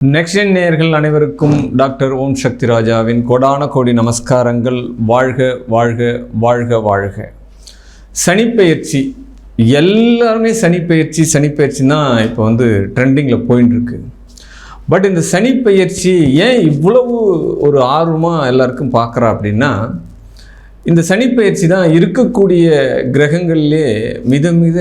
Next நேயர்கள் அனைவருக்கும் doctor ஓம் சக்தி ராஜாவின் கொடான கோடி நமஸ்காரங்கள். வாழ்க வாழ்க வாழ்க வாழ்க. சனிப்பெயர்ச்சி. எல்லாருமே சனிப்பெயர்ச்சி சனிப்பெயர்ச்சி தான் இப்போ வந்து ட்ரெண்டிங்கில் போயின்னு பட் இந்த சனிப்பெயர்ச்சி ஏன் இவ்வளவு ஒரு ஆர்வமாக எல்லாருக்கும் பார்க்குறா அப்படின்னா இந்த சனிப்பெயர்ச்சி தான் இருக்கக்கூடிய கிரகங்களிலே மித மித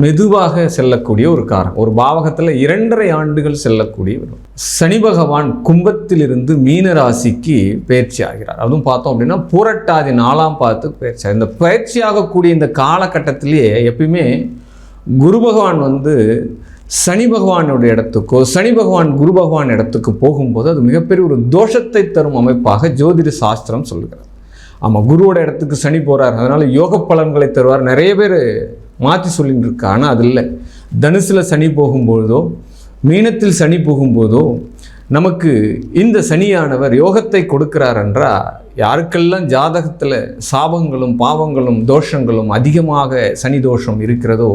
மெதுவாக செல்லக்கூடிய ஒரு காரம் ஒரு பாவகத்தில் இரண்டரை ஆண்டுகள் செல்லக்கூடிய ஒரு சனி பகவான் கும்பத்திலிருந்து மீன ராசிக்கு பயிற்சி ஆகிறார். அதுவும் பார்த்தோம் அப்படின்னா பூரட்டாதி நாலாம் பார்த்து பயிற்சி இந்த பயிற்சி ஆகக்கூடிய இந்த காலகட்டத்திலேயே எப்பயுமே குரு பகவான் வந்து சனி பகவானுடைய இடத்துக்கோ சனி பகவான் குரு பகவான் இடத்துக்கு போகும்போது அது மிகப்பெரிய ஒரு தோஷத்தை தரும் அமைப்பாக ஜோதிட சாஸ்திரம் சொல்லுகிறது. ஆமாம் குருவோட இடத்துக்கு சனி போகிறார் அதனால் யோக பலன்களை தருவார். நிறைய பேர் மாற்றி சொல்லின்னு இருக்கா ஆனால் அது இல்லை தனுசில் சனி போகும்போதோ மீனத்தில் சனி போகும்போதோ நமக்கு இந்த சனியானவர் யோகத்தை கொடுக்கிறார் என்றால் யாருக்கெல்லாம் ஜாதகத்தில் சாபங்களும் பாவங்களும் தோஷங்களும் அதிகமாக சனி தோஷம் இருக்கிறதோ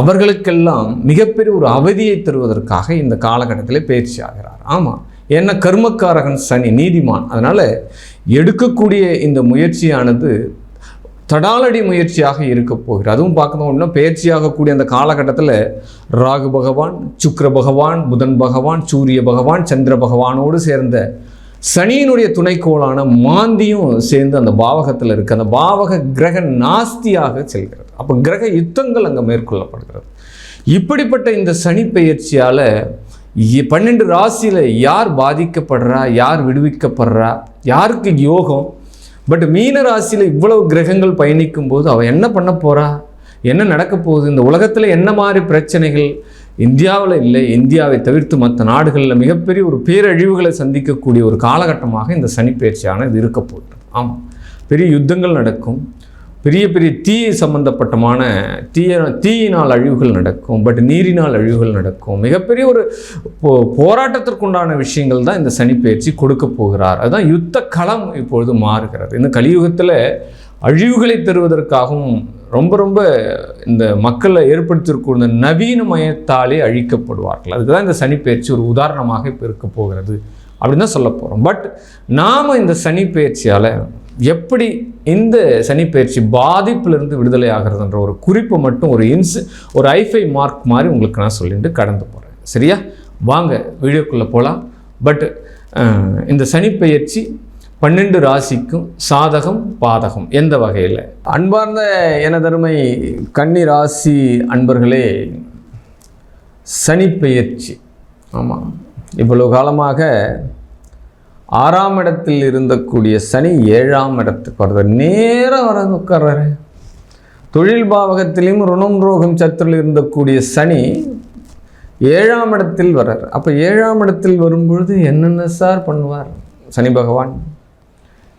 அவர்களுக்கெல்லாம் மிகப்பெரிய ஒரு அவதியை தருவதற்காக இந்த காலகட்டத்தில் பயிற்சி ஆகிறார். ஆமாம் ஏன்னா கர்மக்காரகன் சனி நீதிமான். அதனால் எடுக்கக்கூடிய இந்த முயற்சியானது தடாலடி முயற்சியாக இருக்க போகிறது. அதுவும் பார்க்கணும் அப்படின்னா பயிற்சியாகக்கூடிய அந்த காலகட்டத்தில் ராகு பகவான் சுக்கர பகவான் புதன் பகவான் சூரிய பகவான் சந்திர பகவானோடு சேர்ந்த சனியினுடைய துணைக்கோளான மாந்தியும் சேர்ந்து அந்த பாவகத்தில் இருக்கு. அந்த பாவக கிரக நாஸ்தியாக செல்கிறது. அப்போ கிரக யுத்தங்கள் அங்கே மேற்கொள்ளப்படுகிறது. இப்படிப்பட்ட இந்த சனி பெயர்ச்சியால் பன்னெண்டு ராசியில் யார் பாதிக்கப்படுறா யார் விடுவிக்கப்படுறா யாருக்கு யோகம் பட் மீன ராசியில் இவ்வளவு கிரகங்கள் பயணிக்கும் போது அவள் என்ன பண்ண போறா? என்ன நடக்க போகுது? இந்த உலகத்தில் என்ன மாதிரி பிரச்சனைகள்? இந்தியாவில் இல்லை. இந்தியாவை தவிர்த்து மற்ற நாடுகளில் மிகப்பெரிய ஒரு பேரழிவுகளை சந்திக்கக்கூடிய ஒரு காலகட்டமாக இந்த சனிப்பெயர்ச்சியான இது இருக்க போகுது ஆமாம். பெரிய யுத்தங்கள் நடக்கும். பெரிய பெரிய தீ சம்பந்தப்பட்டமான தீய தீயினால் அழிவுகள் நடக்கும் பட் நீரினால் அழிவுகள் நடக்கும். மிகப்பெரிய ஒரு போ- போராட்டத்திற்குண்டான விஷயங்கள் தான் இந்த சனிப்பெயர்ச்சி கொடுக்க போகிறார். அதுதான் யுத்த களம் இப்பொழுது மாறுகிறது. இந்த கலியுகத்தில் அழிவுகளை தருவதற்காகவும் ரொம்ப ரொம்ப இந்த மக்களை ஏற்படுத்தியிருக்கும் இந்த நவீனமயத்தாலே அழிக்கப்படுவார்கள். அதுக்கு தான் இந்த சனிப்பெயர்ச்சி ஒரு உதாரணமாக இப்போ இருக்க போகிறது. அப்படின்னு தான் சொல்ல போகிறோம் பட் நாம் இந்த சனிப்பெயர்ச்சியால் எப்படி இந்த சனிப்பெயர்ச்சி பாதிப்பிலிருந்து விடுதலை ஆகிறதுன்ற ஒரு குறிப்பை மட்டும் ஒரு இன்ஸ் ஒரு ஐஃபை மார்க் மாதிரி உங்களுக்கு நான் சொல்லிட்டு கடந்து போகிறேன் சரியா? வாங்க வீடியோக்குள்ளே போகலாம் பட் இந்த சனிப்பெயர்ச்சி பன்னெண்டு ராசிக்கும் சாதகம் பாதகம் எந்த வகையில்? அன்பார்ந்த எனதருமை கன்னி ராசி அன்பர்களே சனிப்பெயர்ச்சி ஆமாம். இவ்வளவு காலமாக ஆறாம் இடத்தில் இருந்தக்கூடிய சனி ஏழாம் இடத்துக்கு வருது நேராக வர உட்கார்றாரு. தொழில் பாவகத்திலையும் ருணம் ரோகம் சத்துரில் இருந்தக்கூடிய சனி ஏழாம் இடத்தில் வர்றார். அப்போ ஏழாம் இடத்தில் வரும்பொழுது என்னென்ன சார் பண்ணுவார்? சனி பகவான்.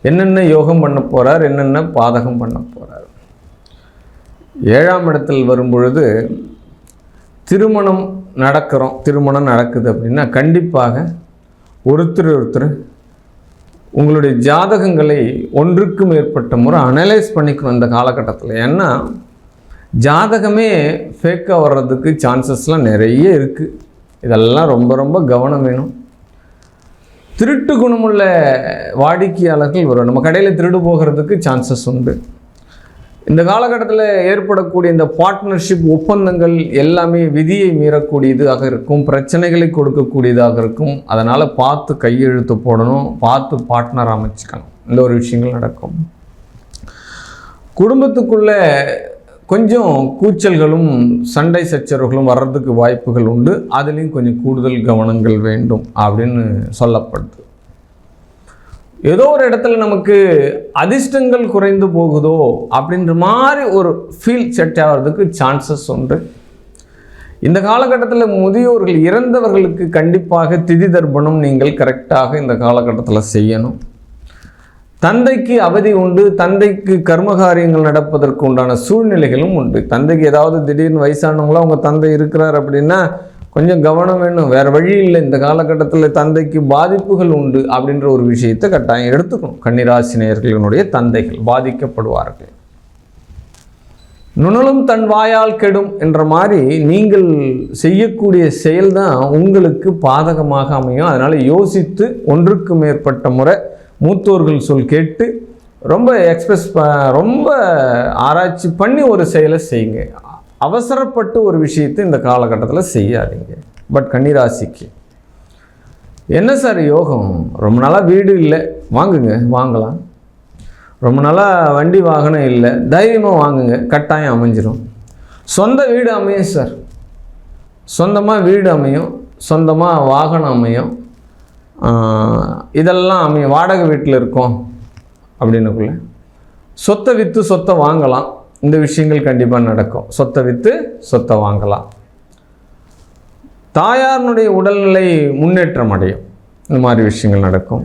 என்னென்ன யோகம் பண்ண போகிறார் என்னென்ன பாதகம் பண்ண போகிறார் ஏழாம் இடத்தில் வரும்பொழுது திருமணம் நடக்கிறோம். திருமணம் நடக்குது அப்படின்னா கண்டிப்பாக ஒருத்தர் ஒருத்தர் உங்களுடைய ஜாதகங்களை ஒன்றுக்கு மேற்பட்ட முறை அனலைஸ் பண்ணிக்கணும் இந்த காலகட்டத்தில். ஏன்னா ஜாதகமே ஃபேக்காக வர்றதுக்கு சான்சஸ்லாம் நிறைய இருக்குது இதெல்லாம் ரொம்ப ரொம்ப கவனம் வேணும். திருட்டு குணமுள்ள வாடிக்கையாளர்கள் வரும் நம்ம கடையில் திருடு போகிறதுக்கு சான்சஸ் உண்டு. இந்த காலகட்டத்தில் ஏற்படக்கூடிய இந்த பார்ட்னர்ஷிப் ஒப்பந்தங்கள் எல்லாமே விதியை மீறக்கூடியதாக இருக்கும் பிரச்சனைகளை கொடுக்கக்கூடியதாக இருக்கும். அதனால் பார்த்து கையெழுத்து போடணும் பார்த்து பார்ட்னர் அமைச்சுக்கணும். இந்த ஒரு விஷயங்கள் நடக்கும். குடும்பத்துக்குள்ள கொஞ்சம் கூச்சல்களும் சண்டை சச்சரவுகளும் வர்றதுக்கு வாய்ப்புகள் உண்டு. அதுலேயும் கொஞ்சம் கூடுதல் கவனங்கள் வேண்டும் அப்படின்னு சொல்லப்படுது. ஏதோ ஒரு இடத்துல நமக்கு அதிர்ஷ்டங்கள் குறைந்து போகுதோ அப்படின்ற மாதிரி ஒரு ஃபீல் செட் ஆகிறதுக்கு சான்சஸ் உண்டு. இந்த காலகட்டத்தில் முதியோர்கள் இறந்தவர்களுக்கு கண்டிப்பாக திதி தர்ப்பணம் நீங்கள் கரெக்டாக இந்த காலகட்டத்தில் செய்யணும். தந்தைக்கு அவதி உண்டு தந்தைக்கு கர்ம காரியங்கள் நடப்பதற்கு உண்டான சூழ்நிலைகளும் உண்டு. தந்தைக்கு ஏதாவது திடீர்னு வயசானவங்களா அவங்க தந்தை இருக்கிறார் அப்படின்னா கொஞ்சம் கவனம் வேணும். வேறு வழி இல்லை. இந்த காலகட்டத்தில் தந்தைக்கு பாதிப்புகள் உண்டு அப்படின்ற ஒரு விஷயத்தை கட்டாயம் எடுத்துக்கணும். கன்னிராசினியர்களினுடைய தந்தைகள் பாதிக்கப்படுவார்கள். நுணலும் தன் வாயால் கெடும் என்ற மாதிரி நீங்கள் செய்யக்கூடிய செயல்தான் உங்களுக்கு பாதகமாக அமையும். அதனால் யோசித்து ஒன்றுக்கு மேற்பட்ட முறை மூத்தோர்கள் சொல் கேட்டு ரொம்ப எக்ஸ்பிரஸ் ரொம்ப ஆராய்ச்சி பண்ணி ஒரு செயலை செய்யுங்க. அவசரப்பட்டு ஒரு விஷயத்தை இந்த காலகட்டத்தில் செய்யாதீங்க. பட் கன்னிராசிக்கு என்ன சார் யோகம்? ரொம்ப நாளாக வீடு இல்லை. வாங்குங்க வாங்கலாம். ரொம்ப நாளாக வண்டி வாகனம் இல்லை. தைரியமாக வாங்குங்க. கட்டாயம் அமைஞ்சிடும் சொந்த வீடு அமையும் சார். சொந்தமாக வீடு அமையும். சொந்தமாக வாகனம் அமையும். இதெல்லாம் அமையும். வாடகை வீட்டில் இருக்கோம். அப்படின்னுக்குள்ள சொத்தை விற்று சொத்தை வாங்கலாம். இந்த விஷயங்கள் கண்டிப்பாக நடக்கும். சொத்தை விற்று சொத்தை வாங்கலாம். தாயாரினுடைய உடல்நிலை முன்னேற்றம் அடையும். இந்த மாதிரி விஷயங்கள் நடக்கும்.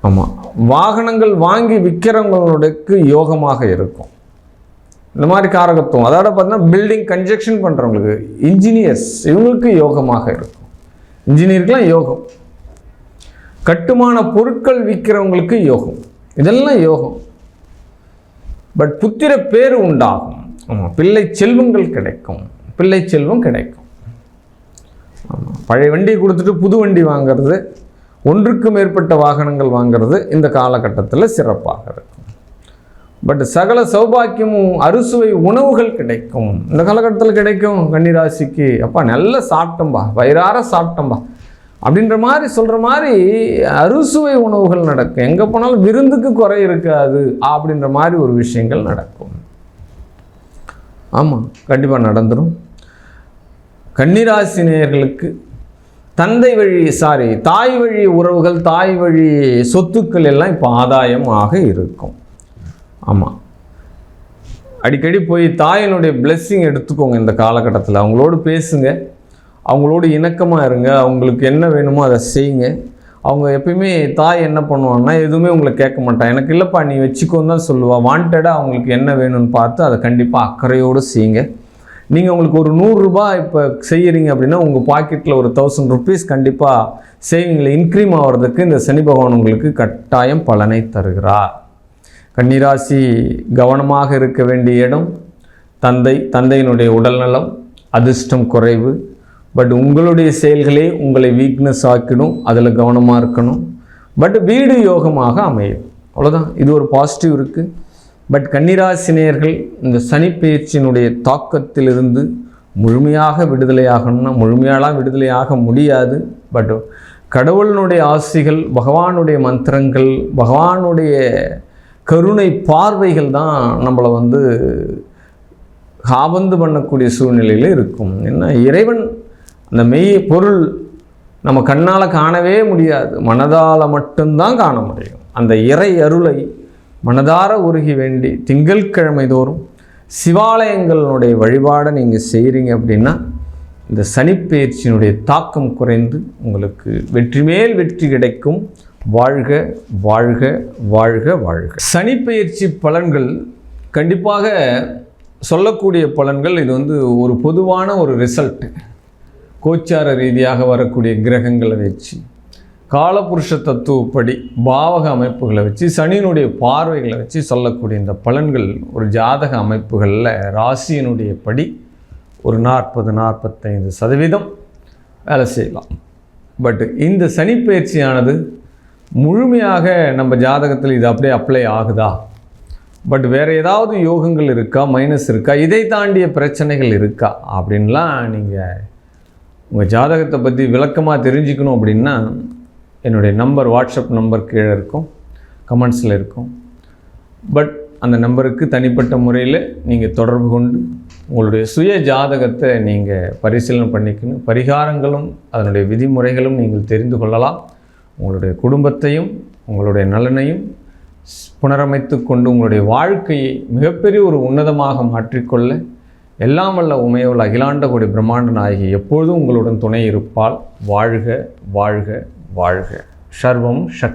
ஆமாம் வாகனங்கள் வாங்கி விற்கிறவங்களுக்கு யோகமாக இருக்கும். இந்த மாதிரி காரகத்துவம். அதோட பார்த்தீங்கன்னா பில்டிங் கன்ஜெக்ஷன் பண்ணுறவங்களுக்கு இன்ஜினியர்ஸ் இவங்களுக்கு யோகமாக இருக்கும். இன்ஜினியருக்கெலாம் யோகம். கட்டுமான பொருட்கள் விற்கிறவங்களுக்கு யோகம். இதெல்லாம் யோகம். பட் புத்திர பேர் உண்டாகும். பிள்ளை செல்வங்கள் கிடைக்கும். பிள்ளை செல்வம் கிடைக்கும். பழைய வண்டியை கொடுத்துட்டு புது வண்டி வாங்குறது ஒன்றுக்கு மேற்பட்ட வாகனங்கள் வாங்குறது இந்த காலகட்டத்தில் சிறப்பாக இருக்கும். பட் சகல சௌபாக்கியமும் அறுசுவை உணவுகள் கிடைக்கும். இந்த காலகட்டத்தில் கிடைக்கும் கன்னிராசிக்கு. அப்பா நல்லா சாப்பிட்டோம்பா வயிறார சாப்பிட்டோம்பா. அப்படின்ற மாதிரி சொல்கிற மாதிரி அறுசுவை உணவுகள் நடக்கும். எங்கே போனாலும் விருந்துக்கு குறை இருக்காது அப்படின்ற மாதிரி ஒரு விஷயங்கள் நடக்கும். ஆமாம் கண்டிப்பாக நடந்துடும் கன்னிராசினியர்களுக்கு தந்தை வழி சாரி தாய் வழி உறவுகள் தாய் வழி சொத்துக்கள் எல்லாம் இப்போ ஆதாயமாக இருக்கும். ஆமாம் அடிக்கடி போய் தாயினுடைய பிளெஸ்ஸிங் எடுத்துக்கோங்க இந்த காலகட்டத்தில். அவங்களோடு பேசுங்க. அவங்களோடு இணக்கமாக இருங்க. அவங்களுக்கு என்ன வேணுமோ அதை செய்யுங்க. அவங்க எப்பயுமே தாய் என்ன பண்ணுவாங்கன்னா எதுவுமே உங்களை கேட்க மாட்டான். எனக்கு இல்லைப்பா நீ வச்சுக்கோன்னு தான் சொல்லுவாள் வாண்டடாக அவங்களுக்கு என்ன வேணும்னு பார்த்து அதை கண்டிப்பாக அக்கறையோடு செய்யுங்க. நீங்கள் உங்களுக்கு ஒரு நூறுரூபா இப்போ செய்கிறீங்க அப்படின்னா உங்கள் பாக்கெட்டில் ஒரு தௌசண்ட் ருபீஸ் கண்டிப்பாக சேவிங்கில் இன்க்ரீம் ஆகிறதுக்கு இந்த சனி பகவான் உங்களுக்கு கட்டாயம் பலனை தருகிறார். கன்னிராசி கவனமாக இருக்க வேண்டிய இடம் தந்தை தந்தையினுடைய உடல்நலம் அதிர்ஷ்டம் குறைவு பட் உங்களுடைய செயல்களே உங்களை வீக்னஸ் ஆக்கிடும் அதில் கவனமாக இருக்கணும். பட் வீடு யோகமாக அமையும். அவ்வளோதான் இது ஒரு பாசிட்டிவ் இருக்குது பட் கன்னிராசினியர்கள் இந்த சனிப்பெயர்ச்சியினுடைய தாக்கத்திலிருந்து முழுமையாக விடுதலையாகணும்னா முழுமையாலாம் விடுதலையாக முடியாது. பட் கடவுளினுடைய ஆசிகள் பகவானுடைய மந்திரங்கள் பகவானுடைய கருணை பார்வைகள் தான் நம்மளை வந்து காபந்து பண்ணக்கூடிய சூழ்நிலையில் இருக்கும். என்ன? இறைவன் அந்த மெய் பொருள் நம்ம கண்ணால் காணவே முடியாது. மனதால் மட்டும்தான் காண முடியும். அந்த இறை அருளை மனதார உருகி வேண்டி திங்கட்கிழமை தோறும் சிவாலயங்களுடைய வழிபாடை நீங்கள் செய்கிறீங்க அப்படின்னா இந்த சனிப்பெயர்ச்சியினுடைய தாக்கம் குறைந்து உங்களுக்கு வெற்றி மேல் வெற்றி கிடைக்கும். வாழ்க வாழ்க வாழ்க வாழ்க. சனிப்பெயர்ச்சி பலன்கள் கண்டிப்பாக சொல்லக்கூடிய பலன்கள் இது வந்து ஒரு பொதுவான ஒரு ரிசல்ட்டு கோச்சார ரீதியாக வரக்கூடிய கிரகங்களை வச்சு காலபுருஷ தத்துவப்படி பாவக அமைப்புகளை வச்சு சனியினுடைய பார்வைகளை வச்சு சொல்லக்கூடிய இந்த பலன்கள் ஒரு ஜாதக அமைப்புகளில் ராசியினுடைய படி ஒரு நாற்பது நாற்பத்தைந்து சதவீதம் வேலை செய்யலாம். பட் இந்த சனிப்பெயர்ச்சியானது முழுமையாக நம்ம ஜாதகத்தில் இது அப்படியே அப்ளை ஆகுதா? பட் வேறு ஏதாவது யோகங்கள் இருக்கா? மைனஸ் இருக்கா? இதை தாண்டிய பிரச்சனைகள் இருக்கா? அப்படின்லாம் நீங்கள் உங்கள் ஜாதகத்தை பற்றி விளக்கமாக தெரிஞ்சுக்கணும் அப்படின்னா என்னுடைய நம்பர் வாட்ஸ்அப் நம்பர் கீழே இருக்கும் கமெண்ட்ஸில் இருக்கும். பட் அந்த நம்பருக்கு தனிப்பட்ட முறையில் நீங்கள் தொடர்பு கொண்டு உங்களுடைய சுய ஜாதகத்தை நீங்கள் பரிசீலனை பண்ணிக்கணும். பரிகாரங்களும் அதனுடைய விதிமுறைகளும் நீங்கள் தெரிந்து கொள்ளலாம். உங்களுடைய குடும்பத்தையும் உங்களுடைய நலனையும் புனரமைத்து கொண்டு உங்களுடைய வாழ்க்கையை மிகப்பெரிய ஒரு உன்னதமாக மாற்றிக்கொள்ள எல்லாம் வல்ல உமையோல் அகிலாண்ட கோடி பிரம்மாண்ட நாயகி எப்பொழுதும் உங்களுடன் துணை இருப்பால் வாழ்க வாழ்க வாழ்க. சர்வம் சக்தி.